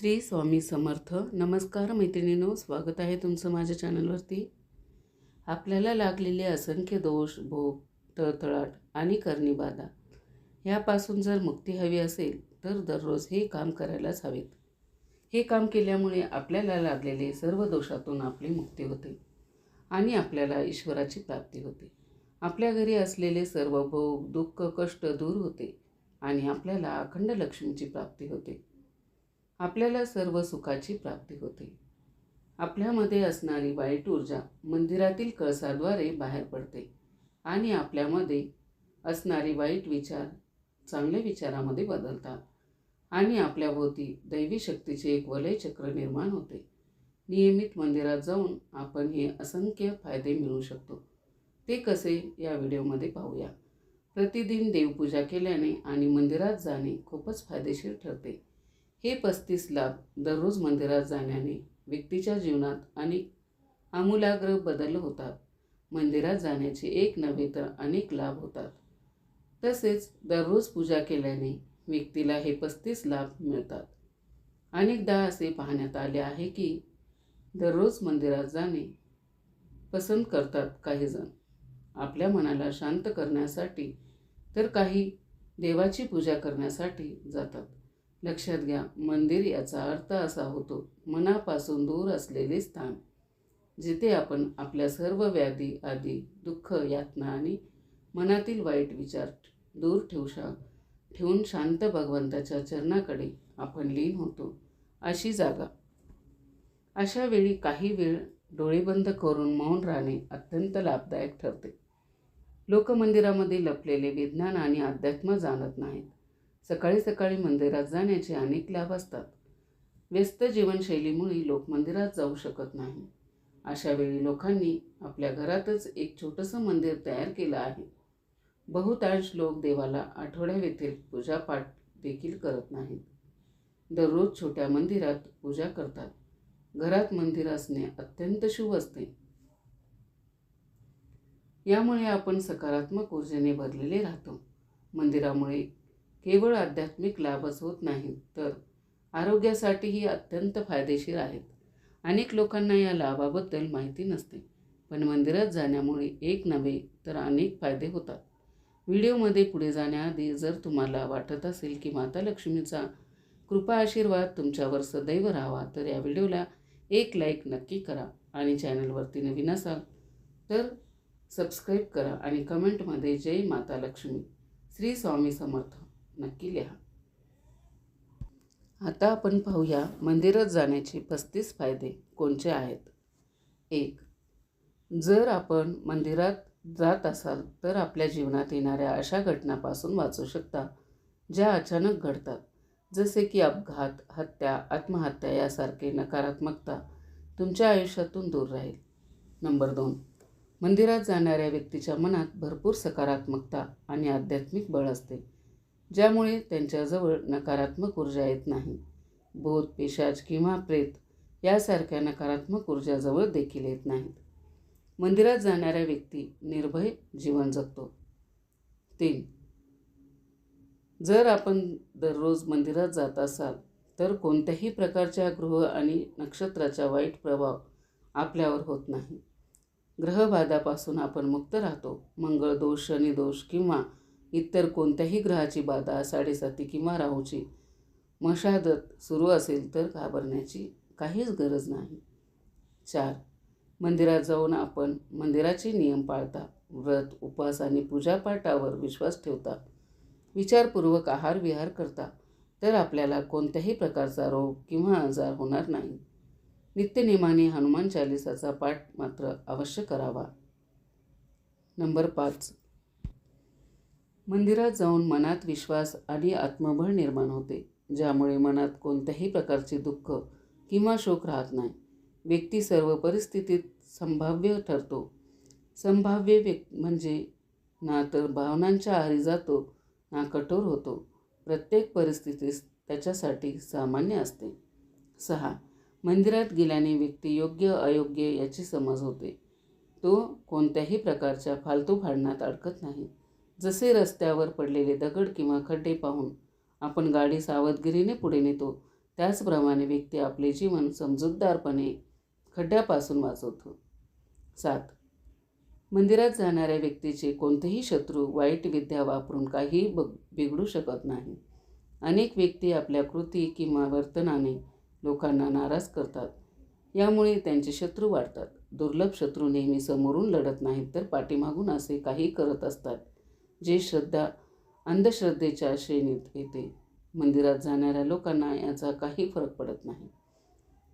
श्री स्वामी समर्थ. नमस्कार मैत्रिणीनो स्वागत आहे तुमचं माझ्या चॅनलवरती. आपल्याला लागलेले असंख्य दोष भोग तळतळाट आणि करणीबाधा ह्यापासून जर मुक्ती हवी असेल तर दररोज हे काम करायलाच हवेत. हे काम केल्यामुळे आपल्याला लागलेले सर्व दोषातून आपली मुक्ती होते आणि आपल्याला ईश्वराची प्राप्ती होते. आपल्या घरी असलेले सर्व भोग दुःख कष्ट दूर होते आणि आपल्याला अखंड लक्ष्मीची प्राप्ती होते. आपल्याला सर्व सुखाची प्राप्ती होते. आपल्यामध्ये असणारी वाईट ऊर्जा मंदिरातील कळसाद्वारे बाहेर पडते आणि आपल्यामध्ये असणारे वाईट विचार चांगल्या विचारामध्ये बदलतात आणि आपल्याभोवती दैवी शक्तीचे एक वलय चक्र निर्माण होते. नियमित मंदिरात जाऊन आपण हे असंख्य फायदे मिळू शकतो. ते कसे? या व्हिडिओमध्ये पाहूया. प्रतिदिन देवपूजा केल्याने आणि मंदिरात जाणे खूपच फायदेशीर ठरते. हे पस्तीस लाभ दररोज मंदिरात जाण्याने व्यक्तीच्या जीवनात अनेक आमूलाग्र बदल होतात. मंदिरात जाण्याचे एक नव्हे तर अनेक लाभ होतात. तसेच दररोज पूजा केल्याने व्यक्तीला हे पस्तीस लाभ मिळतात. अनेकदा असे पाहण्यात आले आहे की दररोज मंदिरात जाणे पसंत करतात काहीजण. आपल्या मनाला शांत करण्यासाठी तर काही देवाची पूजा करण्यासाठी जातात. लक्षात घ्या मंदिर याचा अर्थ असा होतो मनापासून दूर असलेले स्थान जिथे आपण आपल्या सर्व व्याधी आदी दुःख यातना आणि मनातील वाईट विचार दूर ठेवू शा ठेवून शांत भगवंताच्या चरणाकडे आपण लीन होतो अशी जागा. अशा वेळी काही वेळ डोळे बंद करून मौन राहणे अत्यंत लाभदायक ठरते. लोक मंदिरामध्ये लपलेले विज्ञान आणि अध्यात्म जाणत नाहीत. सकाळी सकाळी मंदिरात जाण्याचे अनेक लाभ असतात. व्यस्त जीवनशैलीमुळे लोक मंदिरात जाऊ शकत नाही. अशा वेळी लोकांनी आपल्या घरातच एक छोटंसं मंदिर तयार केलं आहे. बहुतांश लोक देवाला आठवड्याव्यतिरिक्त पूजापाठ देखील करत नाहीत. दररोज छोट्या मंदिरात पूजा करतात. घरात मंदिर असणे अत्यंत शुभ असते. यामुळे आपण सकारात्मक ऊर्जेने भरलेले राहतो. मंदिरामुळे केवळ आध्यात्मिक लाभच होत नाहीत तर आरोग्यासाठीही अत्यंत फायदेशीर आहेत. अनेक लोकांना या लाभाबद्दल माहिती नसते पण मंदिरात जाण्यामुळे एक नव्हे तर अनेक फायदे होतात. व्हिडिओमध्ये पुढे जाण्याआधी जर तुम्हाला वाटत असेल की माता लक्ष्मीचा कृपा आशीर्वाद तुमच्यावर सदैव राहावा तर या व्हिडिओला एक लाईक नक्की करा आणि चॅनलवरती नवीन असाल तर सबस्क्राईब करा आणि कमेंटमध्ये जय माता लक्ष्मी. श्री स्वामी समर्थ. नक्की लिहा. आता आपण पाहूया मंदिरात जाण्याचे पस्तीस फायदे कोणते आहेत? एक जर आपण मंदिरात जात असाल तर आपल्या जीवनात येणाऱ्या अशा घटनापासून वाचू शकता ज्या अचानक घडतात. जसे की अपघात हत्या आत्महत्या यासारखे नकारात्मकता तुमच्या आयुष्यातून दूर राहील. नंबर दोन मंदिरात जाणाऱ्या व्यक्तीच्या मनात भरपूर सकारात्मकता आणि आध्यात्मिक बळ असते. ज्यामुळे त्यांच्याजवळ नकारात्मक ऊर्जा येत नाही. बोध पेशाच किंवा प्रेत यासारख्या नकारात्मक ऊर्जाजवळ देखील येत नाहीत. मंदिरात जाणाऱ्या व्यक्ती निर्भय जीवन जगतो. तीन. जर आपण दररोज मंदिरात जात असाल तर कोणत्याही प्रकारच्या ग्रह आणि नक्षत्राचा वाईट प्रभाव आपल्यावर होत नाही. ग्रहबाधापासून आपण मुक्त राहतो. मंगळ दोष शनिदोष किंवा इतर कोणत्याही ग्रहाची बाधा साडेसाती किंवा राहूची मशादत सुरू असेल तर घाबरण्याची काहीच गरज नाही. चार मंदिरात जाऊन आपण मंदिराचे नियम पाळता. व्रत उपवास आणि पूजापाठावर विश्वास ठेवता. विचारपूर्वक आहार विहार करता. तर आपल्याला कोणत्याही प्रकारचा रोग किंवा आजार होणार नाही. नित्यनियमाने हनुमान चालिसाचा पाठ मात्र अवश्य करावा. नंबर पाच मंदिरात जाऊन मनात विश्वास आणि आत्मबळ निर्माण होते ज्यामुळे मनात कोणत्याही प्रकारचे दुःख किंवा शोक राहत नाही. व्यक्ती सर्व परिस्थितीत संभाव्य ठरतो. संभाव्य व्यक् म्हणजे ना तर भावनांच्या आहारी जातो ना कठोर होतो. प्रत्येक परिस्थितीस त्याच्यासाठी सामान्य असते. सहा. मंदिरात गेल्याने व्यक्ती योग्य अयोग्य याची समज होते. तो कोणत्याही प्रकारच्या फालतू भांडणात अडकत नाही. जसे रस्त्यावर पडलेले दगड किंवा खड्डे पाहून आपण गाडी सावधगिरीने पुढे नेतो त्याचप्रमाणे व्यक्ती आपले जीवन समजूतदारपणे खड्ड्यापासून वाचवतो. सात. मंदिरात जाणाऱ्या व्यक्तीचे कोणतेही शत्रू वाईट विद्या वापरून काही बग बिघडू शकत नाही. अनेक व्यक्ती आपल्या कृती किंवा वर्तनाने लोकांना नाराज करतात. यामुळे त्यांचे शत्रू वाढतात. दुर्लभ शत्रू नेहमी समोरून लढत नाहीत तर पाठीमागून असे काही करत असतात. जे श्रद्धा अंधश्रद्धेच्या श्रेणीत येते. मंदिरात जाणाऱ्या लोकांना याचा काही फरक पडत नाही.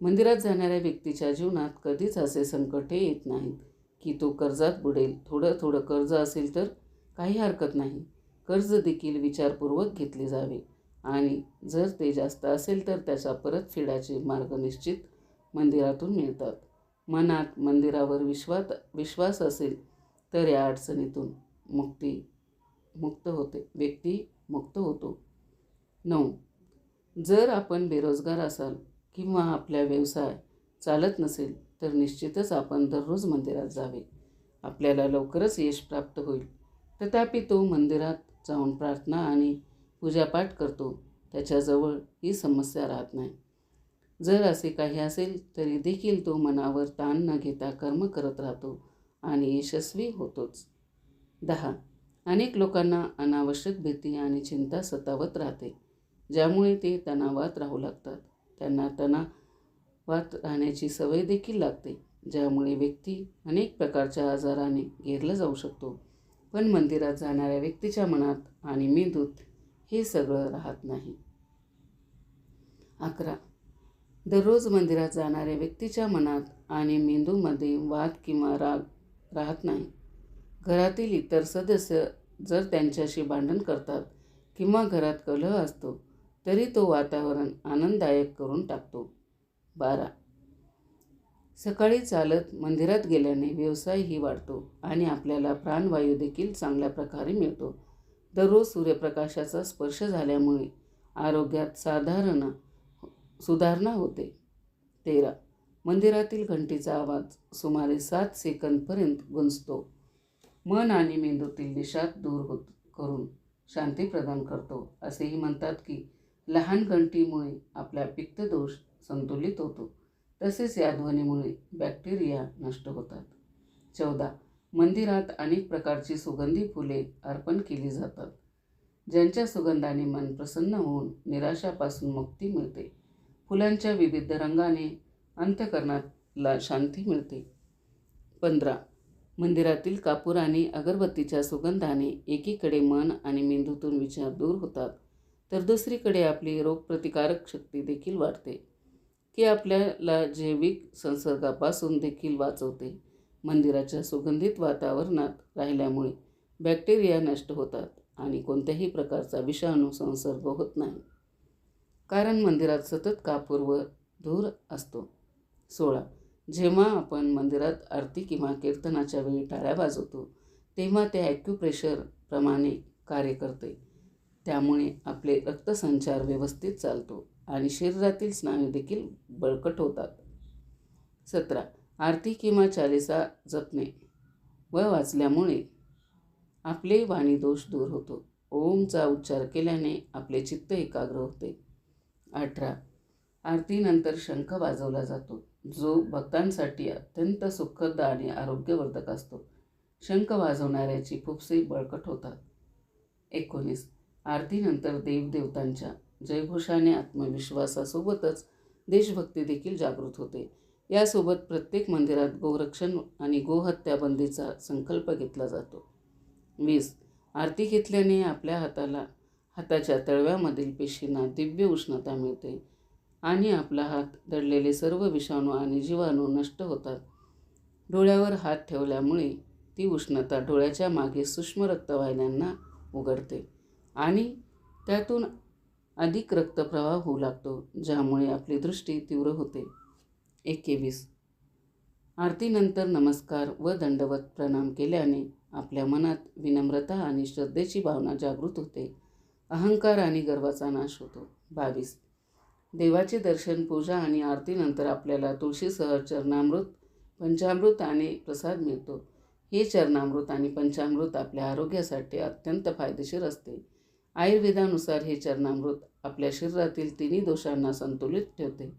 मंदिरात जाणाऱ्या व्यक्तीच्या जीवनात कधीच असे संकटे येत नाहीत की तो कर्जात बुडेल. थोडं थोडं कर्ज असेल तर काही हरकत नाही. कर्ज देखील विचारपूर्वक घेतले जावे आणि जर ते जास्त असेल तर त्याचा परतफेडाचे मार्ग निश्चित मंदिरातून मिळतात. मनात मंदिरावर विश्वात विश्वास असेल तर या अडचणीतून मुक्ती मुक्त होते. व्यक्ती मुक्त होतो. नऊ. जर आपण बेरोजगार असाल किंवा आपल्या व्यवसाय चालत नसेल तर निश्चितच आपण दररोज मंदिरात जावे. आपल्याला लवकरच यश प्राप्त होईल. तथापि तो मंदिरात जाऊन प्रार्थना आणि पूजापाठ करतो. त्याच्याजवळ ही समस्या राहत नाही. जर असे काही असेल तरी देखील तो मनावर ताण न घेता कर्म करत राहतो आणि यशस्वी होतोच. दहा. अनेक लोकांना अनावश्यक भीती आणि चिंता सतावत राहते ज्यामुळे ते तणावात राहू लागतात. त्यांना तणावात राहण्याची सवय देखील लागते ज्यामुळे व्यक्ती अनेक प्रकारच्या आजाराने घेरला जाऊ शकतो. पण मंदिरात जाणाऱ्या व्यक्तीच्या मनात आणि मेंदूत हे सगळं राहत नाही. अकरा. दररोज मंदिरात जाणाऱ्या व्यक्तीच्या मनात आणि मेंदूमध्ये वाद किंवा राग राहत नाही. घरातील इतर सदस्य जर त्यांच्याशी भांडण करतात किंवा घरात कलह असतो तरी तो वातावरण आनंददायक करून टाकतो. बारा. सकाळी चालत मंदिरात गेल्याने व्यवसायही वाढतो आणि आपल्याला प्राणवायू देखील चांगल्या प्रकारे मिळतो. दररोज सूर्यप्रकाशाचा स्पर्श झाल्यामुळे आरोग्यात साधारण सुधारणा होते. तेरा. मंदिरातील घंटीचा आवाज सुमारे सात सेकंदपर्यंत गुंजतो. मन आणि मेंदूतील निषाद दूर होत करून शांती प्रदान करतो. असेही म्हणतात की लहान घंटीमुळे आपला पित्तदोष संतुलित होतो. तसेच या ध्वनीमुळे बॅक्टेरिया नष्ट होतात. चौदा. मंदिरात अनेक प्रकारची सुगंधी फुले अर्पण केली जातात ज्यांच्या सुगंधाने मन प्रसन्न होऊन निराशापासून मुक्ती मिळते. फुलांच्या विविध रंगाने अंतकरणाला शांती मिळते. पंधरा. मंदिरातील कापूर आणि अगरबत्तीच्या सुगंधाने एकीकडे मन आणि मेंदूतून विचार दूर होतात तर दुसरीकडे आपली रोगप्रतिकारक शक्ती देखील वाढते. की आपल्याला जैविक संसर्गापासून देखील वाचवते. मंदिराच्या सुगंधित वातावरणात राहिल्यामुळे बॅक्टेरिया नष्ट होतात आणि कोणत्याही प्रकारचा विषाणू संसर्ग होत नाही. कारण मंदिरात सतत कापूर व धूर असतो. सोळा. जेव्हा आपण मंदिरात आरती किंवा कीर्तनाच्या वेळी टाळ्या वाजवतो तेव्हा ते ॲक्युप्रेशरप्रमाणे कार्य करते. त्यामुळे आपले रक्तसंचार व्यवस्थित चालतो आणि शरीरातील स्नायू देखील बळकट होतात. सतरा आरती किंवा चालिसा जपणे. व वाचल्यामुळे आपले वाणी दोष दूर होतो. ओमचा उच्चार केल्याने आपले चित्त एकाग्र होते. अठरा आरतीनंतर शंख वाजवला जातो. जो भक्तांसाठी अत्यंत सुखद आणि आरोग्यवर्धक असतो. शंख वाजवणाऱ्याची फुफसे बळकट होतात. एकोणीस. आरतीनंतर देवदेवतांच्या जयघोषाने आत्मविश्वासासोबतच देशभक्ती देखील जागृत होते. यासोबत प्रत्येक मंदिरात गोरक्षण आणि गोहत्या बंदीचा संकल्प घेतला जातो. वीस. आरती घेतल्याने आपल्या हाताला हाताच्या तळव्यामधील पेशींना दिव्य उष्णता मिळते. आणि आपला हात दडलेले सर्व विषाणू आणि जीवाणू नष्ट होतात. डोळ्यावर हात ठेवल्यामुळे ती उष्णता डोळ्याच्या मागे सूक्ष्म रक्तवाहिन्यांना उघडते आणि त्यातून अधिक रक्तप्रवाह होऊ लागतो ज्यामुळे आपली दृष्टी तीव्र होते. एकेवीस. आरतीनंतर नमस्कार व दंडवत प्रणाम केल्याने आपल्या मनात विनम्रता आणि श्रद्धेची भावना जागृत होते. अहंकार आणि गर्वाचा नाश होतो. बावीस. देवाचे दर्शन पूजा आणि आरतीनंतर आपल्याला तुळशीसह चरणामृत पंचामृत आणि प्रसाद मिळतो. हे चरणामृत आणि पंचामृत आपल्या आरोग्यासाठी अत्यंत फायदेशीर असते. आयुर्वेदानुसार हे चरणामृत आपल्या शरीरातील तिन्ही दोषांना संतुलित ठेवते.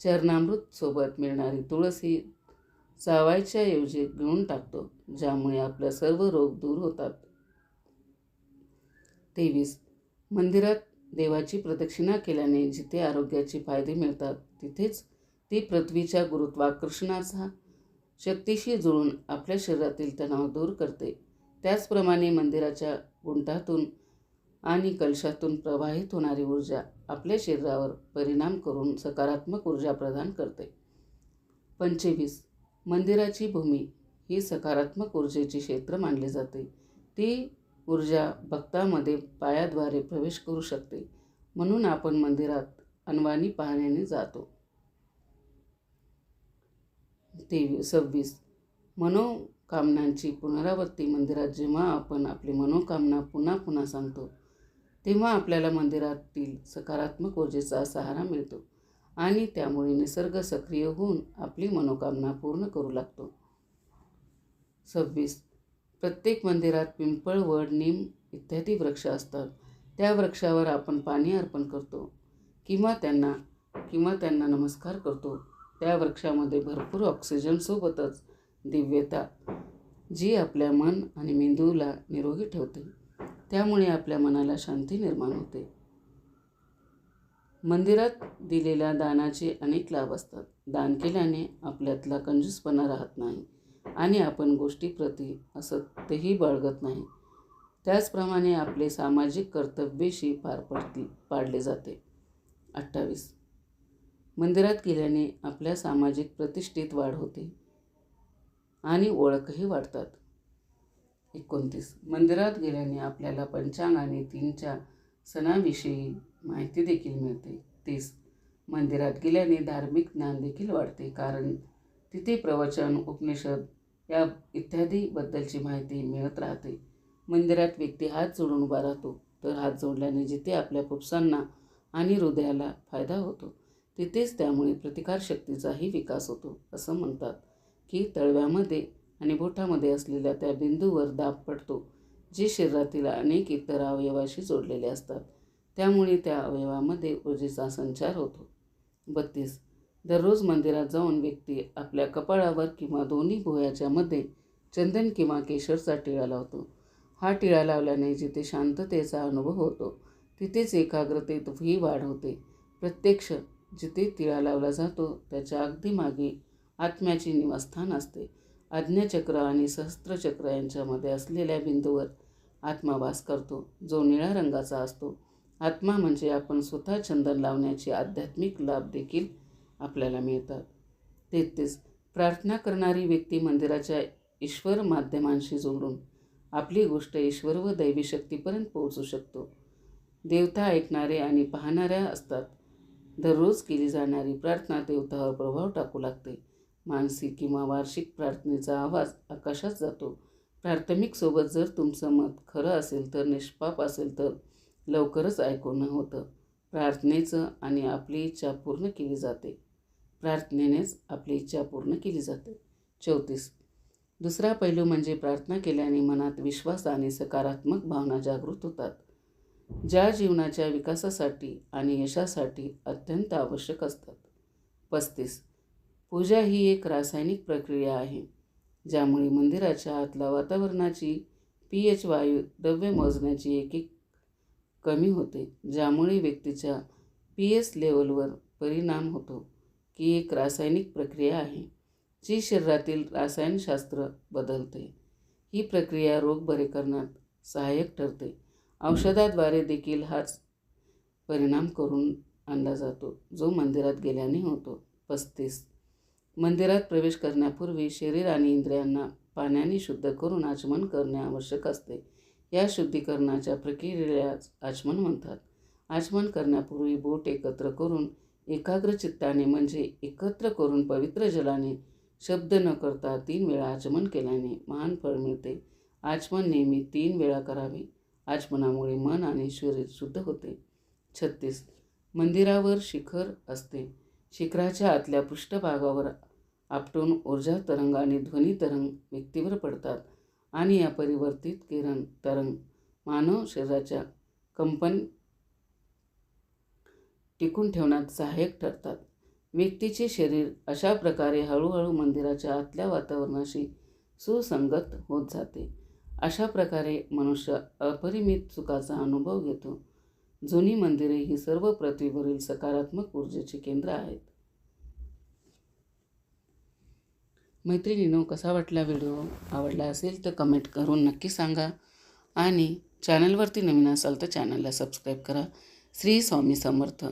चरणामृत सोबत मिळणारी तुळस ही चावायच्या ऐवजी गिळून टाकतो ज्यामुळे आपल्या सर्व रोग दूर होतात. तेवीस. मंदिरात देवाची प्रदक्षिणा केल्याने जिथे आरोग्याचे फायदे मिळतात तिथेच ती पृथ्वीच्या गुरुत्वाकर्षणाचा शक्तीशी जुळून आपल्या शरीरातील तणाव दूर करते. त्याचप्रमाणे मंदिराच्या गुंठातून आणि कलशातून प्रवाहित होणारी ऊर्जा आपल्या शरीरावर परिणाम करून सकारात्मक ऊर्जा प्रदान करते. पंचवीस. मंदिराची भूमी ही सकारात्मक ऊर्जेचे क्षेत्र मानले जाते. ती ऊर्जा भक्तामध्ये पायाद्वारे प्रवेश करू शकते. म्हणून आपण मंदिरात अनवाणी पाहण्याने जातो. तेवी सव्वीस. मनोकामनांची पुनरावृत्ती मंदिरात जेव्हा आपण आपली मनोकामना पुन्हा पुन्हा सांगतो तेव्हा आपल्याला मंदिरातील सकारात्मक ऊर्जेचा सहारा मिळतो आणि त्यामुळे निसर्ग सक्रिय होऊन आपली मनोकामना पूर्ण करू लागतो. सव्वीस. प्रत्येक मंदिरात पिंपळ वड नीम इत्यादी वृक्ष असतात. त्या वृक्षावर आपण पाणी अर्पण करतो. किंवा त्यांना किंवा त्यांना नमस्कार करतो. त्या वृक्षामध्ये भरपूर ऑक्सिजनसोबतच दिव्यता जी आपल्या मन आणि मेंदूला निरोगी ठेवते. त्यामुळे आपल्या मनाला शांती निर्माण होते. मंदिरात दिलेल्या दानाचे अनेक लाभ असतात. दान केल्याने आपल्यातला कंजूसपणा राहत नाही. आणि आपण गोष्टीप्रती असत्यही बाळगत नाही. त्याचप्रमाणे आपले सामाजिक कर्तव्यशी पार पडती पाडले जाते. अठ्ठावीस. मंदिरात गेल्याने आपल्या सामाजिक प्रतिष्ठेत वाढ होते आणि ओळखही वाढतात. एकोणतीस. मंदिरात गेल्याने आपल्याला पंचांग आणि तीनच्या सणाविषयी माहिती देखील मिळते. तीस. मंदिरात गेल्याने धार्मिक ज्ञान देखील वाढते कारण तिथे प्रवचन उपनिषद या इत्यादीबद्दलची माहिती मिळत राहते. मंदिरात व्यक्ती हात जोडून उभा राहतो तर हात जोडल्याने जिथे आपल्या फुफ्सांना आणि हृदयाला फायदा होतो तिथेच त्यामुळे प्रतिकारशक्तीचाही विकास होतो असं म्हणतात. की तळव्यामध्ये आणि बोटामध्ये असलेल्या त्या बिंदूवर दाब पडतो जे शरीरातील अनेक इतर अवयवाशी जोडलेले असतात. त्यामुळे त्या अवयवामध्ये ऊर्जेचा संचार होतो. बत्तीस. दररोज मंदिरात जाऊन व्यक्ती आपल्या कपाळावर किंवा दोन्ही भुवयाच्या मध्ये चंदन किंवा केशरचा टिळा लावतो. हा टिळा लावल्याने जिथे शांततेचा अनुभव होतो तिथेच एकाग्रतेत ही वाढ होते. प्रत्यक्ष जिथे तिळा लावला जातो त्याच्या अगदी मागे आत्म्याचे निवासस्थान असते. आज्ञाचक्र आणि सहस्त्रचक्र यांच्यामध्ये असलेल्या बिंदूवर आत्मा वास करतो जो निळ्या रंगाचा असतो. आत्मा म्हणजे आपण स्वतः चंदन लावण्याचे आध्यात्मिक लाभ देखील आपल्याला मिळतात. तेहतीस. प्रार्थना करणारी व्यक्ती मंदिराच्या ईश्वर माध्यमांशी जोडून आपली गोष्ट ईश्वर व दैवी शक्तीपर्यंत पोहोचू शकतो. देवता ऐकणारे आणि पाहणाऱ्या असतात. दररोज केली जाणारी प्रार्थना देवतावर प्रभाव टाकू लागते. मानसिक किंवा वार्षिक प्रार्थनेचा आवाज आकाशात जातो. प्राथमिकसोबत जर तुमचं मत खरं असेल तर निष्पाप असेल तर लवकरच ऐकून होतं. प्रार्थनेचं आणि आपली इच्छा पूर्ण केली जाते. प्रार्थनेनेच आपली इच्छा पूर्ण केली जाते. चौतीस. दुसरा पैलू म्हणजे प्रार्थना केल्याने मनात विश्वास आणि सकारात्मक भावना जागृत होतात. ज्या जीवनाच्या विकासासाठी आणि यशासाठी अत्यंत आवश्यक असतात. पस्तीस. पूजा ही एक रासायनिक प्रक्रिया आहे ज्यामुळे मंदिराच्या आतल्या वातावरणाची पी एच वायू द्रव्य मोजण्याची एक एक कमी होते ज्यामुळे व्यक्तीच्या पी एस लेवलवर परिणाम होतो. की एक रासायनिक प्रक्रिया आहे जी शरीरातील रसायनशास्त्र बदलते. ही प्रक्रिया रोग बरे करण्यात सहाय्यक ठरते. औषधाद्वारे देखील हाच परिणाम करून आणला जातो जो मंदिरात गेल्याने होतो. पस्तीस. मंदिरात प्रवेश करण्यापूर्वी शरीर आणि इंद्रियांना पाण्याने शुद्ध करून आचमन करणे आवश्यक असते. या शुद्धीकरणाच्या प्रक्रियेलाच आचमन म्हणतात. आचमन करण्यापूर्वी बोट एकत्र करून एकाग्र चित्ताने म्हणजे एकत्र करून पवित्र जलाने शब्द न करता तीन वेळा आचमन केल्याने महान फळ मिळते. आचमन नेहमी तीन वेळा करावे. आचमनामुळे मन आणि शरीर शुद्ध होते. छत्तीस. मंदिरावर शिखर असते. शिखराच्या आतल्या पृष्ठभागावर आपटून ऊर्जा तरंग आणि ध्वनी तरंग व्यक्तीवर पडतात आणि या परिवर्तित किरण तरंग मानव शरीराच्या कंपन टिकून ठेवण्यात सहाय्यक ठरतात. व्यक्तीचे शरीर अशा प्रकारे हळूहळू मंदिराच्या आतल्या वातावरणाशी सुसंगत होत जाते. अशा प्रकारे मनुष्य अपरिमित सुखाचा अनुभव घेतो. जुनी मंदिरे ही सर्व पृथ्वीवरील सकारात्मक ऊर्जेची केंद्र आहेत. मैत्रिणीनो कसा वाटला व्हिडिओ? आवडला असेल तर कमेंट करून नक्की सांगा. आणि चॅनलवरती नवीन असाल तर चॅनलला सबस्क्राईब करा. श्री स्वामी समर्थ.